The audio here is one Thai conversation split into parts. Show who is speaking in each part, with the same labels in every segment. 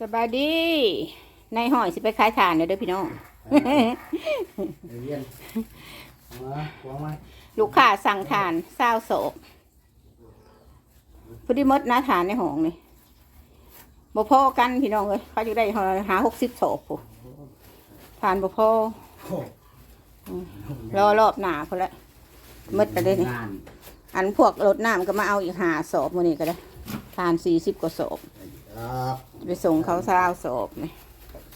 Speaker 1: สบายดีในายหอยสิไปขายฐานเด้อเด้อพี่น้อง
Speaker 2: เดี๋ยวเรียนเอามาขวมา
Speaker 1: ลูกค้าสั่งฐานเศร้าโศกพอดีมดนะฐานในห้องนี่บ่พอกันพี่น้องเอ้ยเขาจะได้หาหกสิบโศกผู้ฐานบ่พอ
Speaker 2: โอ้
Speaker 1: รอรอบหนาพอละมดไปเลยนี่
Speaker 2: งาน
Speaker 1: อันพวกรถน้ำก็มาเอาอีกหาศพมื้อนี้ก็ได้ฐานสี่สิบกว่าศพ
Speaker 2: ครับ
Speaker 1: ไปส่งเขาเศร้าศพนี่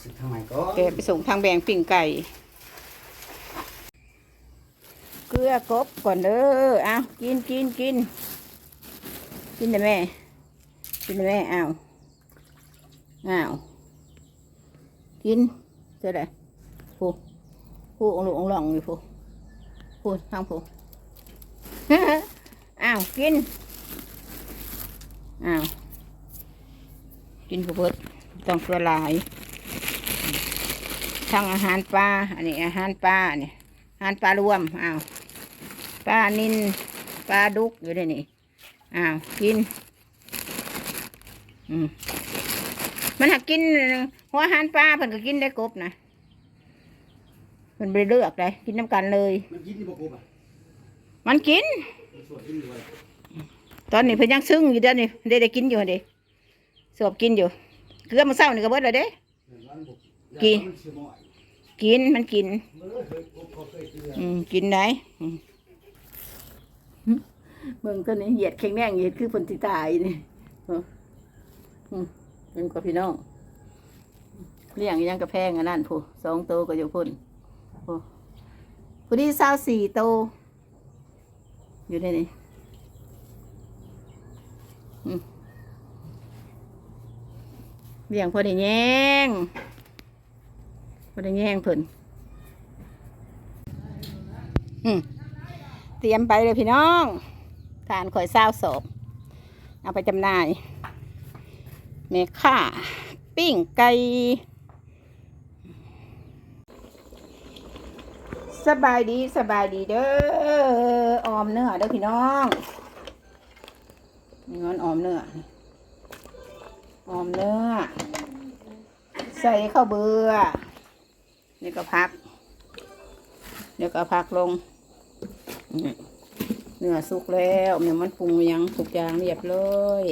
Speaker 2: สิทำไมก็
Speaker 1: แกไปส่งทางแบงปิ่งไก่ เกลือกบก่อนเด้อเอากินกินกินกินนะแม่ กินนะแม่เอาเอากินเจะได้ผู้ผู้องหลงองหลองอยู่ผู้ผู้ทางผู้อ้าวกินอ้าว กินผู้เบิดต้องเกลือหลายทั้งอาหารปลาอันนี้อาหารปลาเนี่ยอาหารปลารวมอ้าวปลานินปลาดุกอยู่ในนี่อ้าวกินอืมมันหักกินหัวอาหารปลาเพิ่นก็กินได้กบนะเพิ่นไปเลือกเลยกินน้ำกันเลย
Speaker 2: มันกินที่บกุบอะ
Speaker 1: มันกิน
Speaker 2: มันสวดกินอยู่เลย
Speaker 1: ตอนนี้เพิ่นยังซึ้งอยู่เดี๋ยวนี้ได้ได้กินอยู่เด้ สวบกินอยู่ เกลือมาเศร้านี่ก็เบิดเลยเด้
Speaker 2: เดี๋ยวมันบุก
Speaker 1: กี่
Speaker 2: มันเชื่อหม้อย
Speaker 1: กินมันกิน
Speaker 2: เออเคยกบเขาเคยเกลือ
Speaker 1: อืมกินได้อืมเบิ่งตัวนี้เหยียดแข็งแรงเหยียดคือผลที่ตายนี่เอออืมเป็นกับพี่น้องเลี้ยงอีหยังกระแพงอันนั้นผู้สองโตวก็อยู่พุ่นผู้ผู้ที่สาวสี่โตวอยู่ในนี้อืม เลี้ยงพอได้แย่งพอได้แย่งเพิ่นอืมเตรียมไปเลยพี่น้องทานข่อยเศร้าศพเอาไปจำหน่ายเมค่าปิ้งไก่สบายดีสบายดีเด้อออมเนื้อเด้อพี่น้องนี่มันออมเนื้อ ออมเนื้อ ใส่ข้าวเบื่อนี่ก็พัก เดี๋ยวก็พักลง เนื้อสุกแล้วเนี่ยมันปรุงยังทุกอย่างเรียบร้อย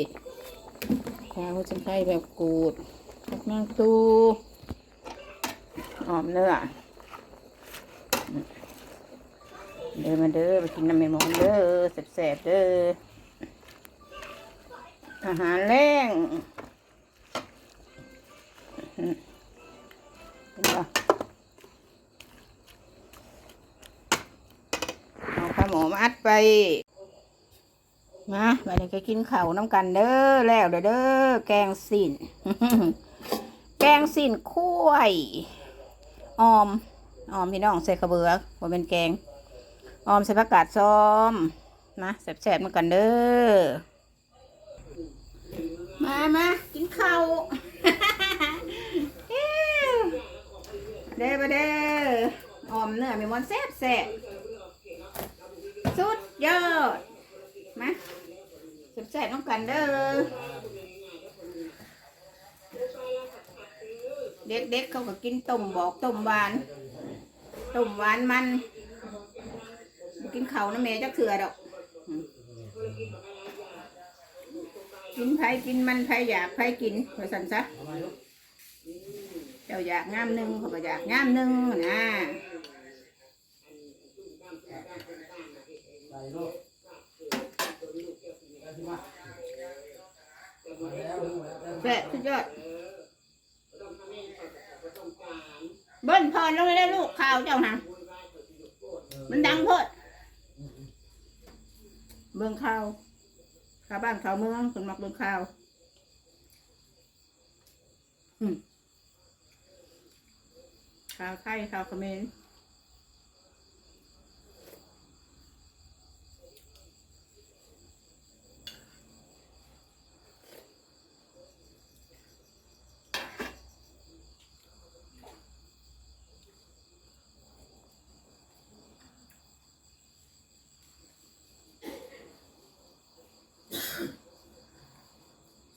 Speaker 1: ข้าวจังไข่แบบกูดผักนางตูหอมเนื้อเดินมาเด้อไปกินน้ำเมมอนเด้อแสบๆเด้ออาหารแรง เป็นปะเอาข้าหมูมาอัดไปมาวันนี้ก็กินข้าวน้ำกันเด้อแล้วเด้อเด้อแกงสินแกงสินคุ้ยออมออมพี่น้องใส่ขเบือว่าเป็นแกงออมใส่ผักกาดซ้อมนะแซ่บๆมือนกันเด้อมามากินข้าว เด้อเด้อออมเนื้อมีมันแซ่บแซ่บสุดยอดมาแซ่บๆน้ำกันเด้อเด็กๆเขาก็กินต้มบอกต้มหวานต้มหวานมัน กินเขานะแม่จักเถื่อดอกอืมกินไผกินมันไผอยากไผกินว่สันซะ จ้าอยากงามหนึ่งเขาก็อยากงามหนึ่งนะ
Speaker 2: ไปลูกไปที่มามาแล้วมาแล้ว
Speaker 1: แซ่บสุดยอดเบิ้ลพรลงไปได้ลูกข่าวเจ้าหังมันดังโพดเบิ่งข่าวข่าวบ้านข่าวเมืองคนมักเบิ่งข่าวอืม ข่าวไทยข่าวเขมร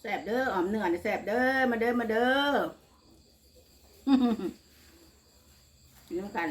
Speaker 1: แซ่ซ่บเด้อออมเนื้อนี่แซ่บเด้อมาเด้อมาเด้อ กิน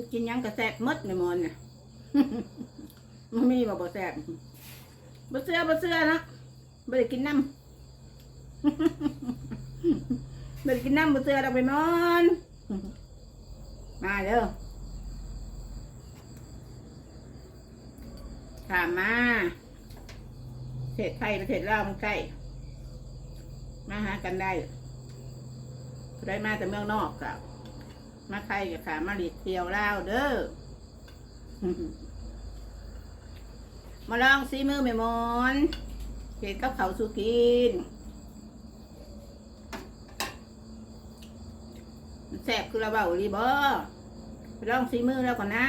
Speaker 1: ไปกินหยังกระแซบหมดในมอนเนี่ย มันมีบ่บ่แซบบ่เสื้อบ่เสื้อนะบ่ได้กินน้ำ บ่ได้กินน้ำบ่เสื้อเราไปมอน มาเด้อถามมาประเทศไทยประเทศลาวมันใกล้ มาหากันได้ได้มาแต่เมืองนอกกับ มาใครกับขามาหลีดเที่ยวลาวเด้อ มาลองซีมือแม่มอนเห็ดกับเขาสุกินแซ่บคือระเบ้ารีบอลองซีมือแล้วก่อนนะ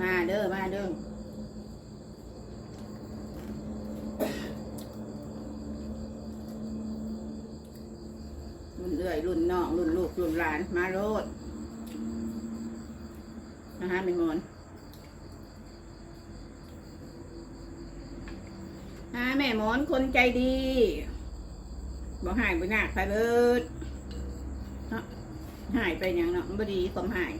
Speaker 1: มาเด้อ มาเด้อ รุ่นน่อยรุ่นน้องรุ่นลูกรุ่นหลานมาโลดนะฮะเป็นมอนฮะแม่หมอนคนใจดี บอกหายบ่ยากไปเบิดเนาะหายไปยังเนาะบดีความหาย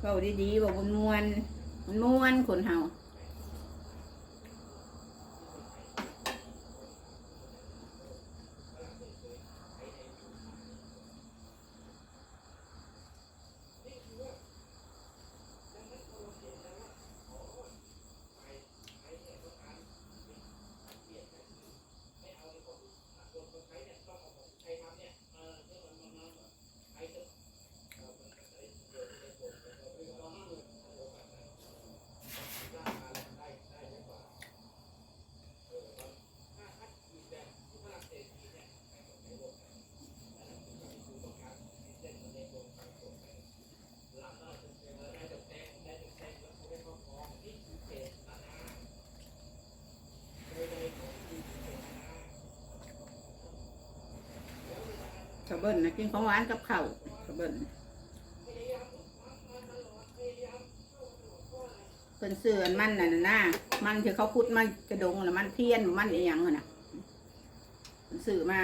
Speaker 1: เบาดีๆบอกมันมวนมันมวนคนเฮา กระเบิ้ลนะกินของหวานกับข้าวกระเบิ้ลเป็นเสืออันมันน่ะนะมันที่เขาพุดมันกระดงแล้วมันเทียนมันอีหยังอะนะเป็นสื่อมา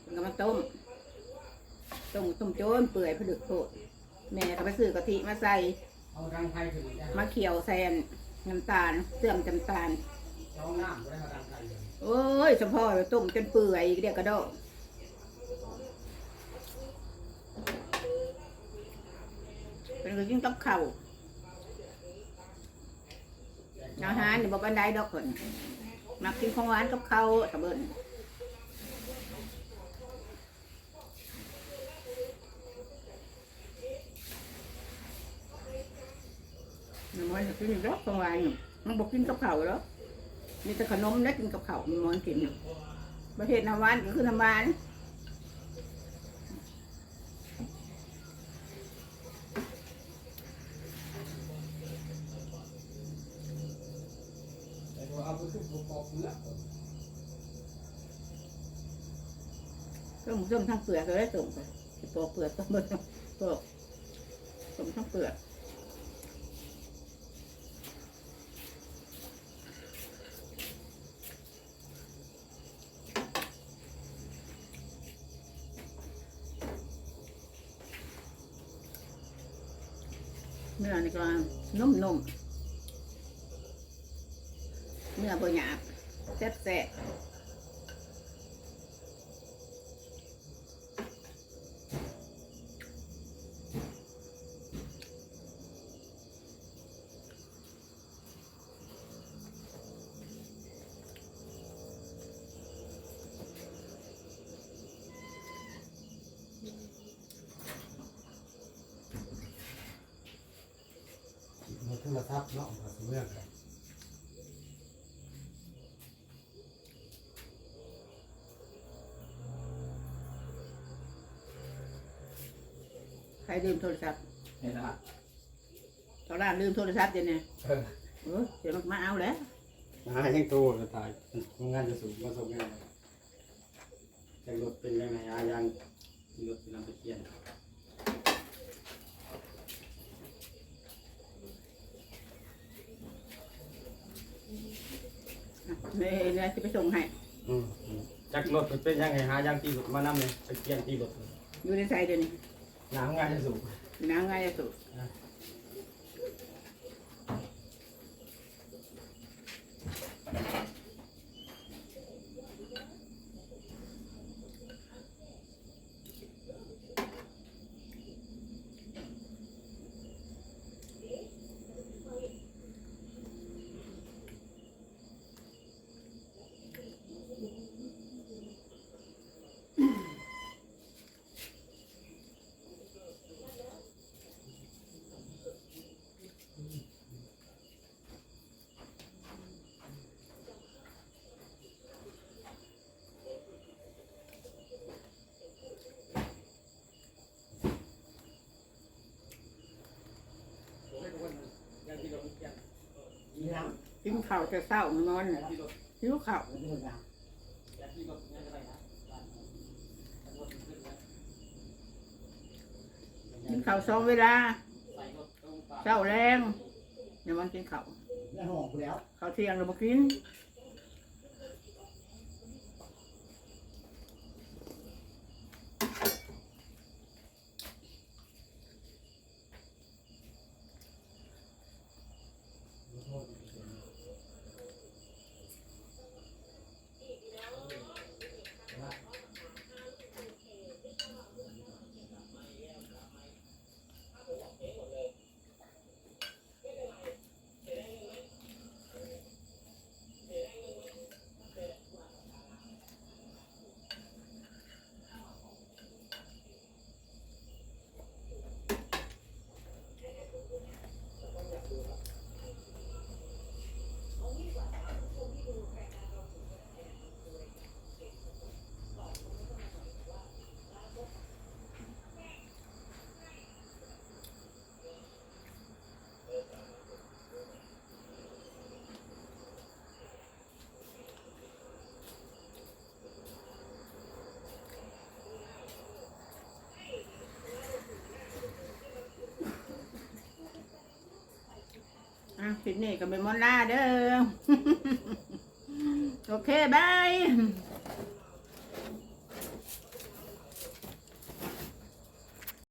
Speaker 1: เป็นก็มาต้มต้มต้มโจนเปื่อยผลึกโคตรแม่ก็ไปซื้อกะทิมาใส่
Speaker 2: เอาดังไทยถึงจะ
Speaker 1: มาเคี่ยวแซนน้ำตาลเสื่อมน้ำตาล
Speaker 2: เอาน้ำก็ได้มาดังไทยเลย
Speaker 1: โอ้ยเฉพาะต้มจนเปื่อยเรียกกระโดด เป็นคือกินกับข้าวอาหารนี่บอกบันไดดอกคนมักกินของหวานกับข้าวตะเบินมันมันกินดอกของหวานอยู่มันบอกกินกับข้าวหรอมีแต่ขนมและกินกับข้าวมันมันกินอยู่ประเทศน้ำหวานก็คือน้ำหวาน
Speaker 2: แว่าเอาไปทุบปอกเปลือก
Speaker 1: ก็ต้มทั้งเปลือกเลยต้มไปปอกเปลือกต้มเบิดปอกต้มทั้งเปลือก
Speaker 2: เนื้
Speaker 1: อนี่ก็นุ่มๆ เนื้อบ่หยาบแซ่บๆ
Speaker 2: มันโทรศัพท์เนาะมาเมื่อกั
Speaker 1: รลืมโทรศัพท์
Speaker 2: เห็นละ
Speaker 1: ตอนแรกลืมโทรศัพท์เดี๋ยวนี้
Speaker 2: เออ
Speaker 1: เออเดี๋ยวมาเอาแล้ว
Speaker 2: มายังโตจะตายงานจะสูงมาส่งงานจากรถเป็นยังไงอายังรถเป็นลำตะเคียน
Speaker 1: นี่เนี่ยจะไปส่งให้
Speaker 2: อืมจากรถเป็นยังไงหายังตีรถมานำเลยตะเคียนตีรถ
Speaker 1: อยู่ในใจเดี๋ยวนี้
Speaker 2: น้ำงานจะสูง
Speaker 1: กินข้าวจะเศร้ามันนอนน่ะหิวข้าวกินข้าวสองเวลาเช้าแรงเดี๋ยวมันกินข้าว
Speaker 2: แล้วหอกแล้ว
Speaker 1: ข้าวเที่ยงเรามากิน คลิปนี้ก็เป็นมอนลาเด้อ โอเคบาย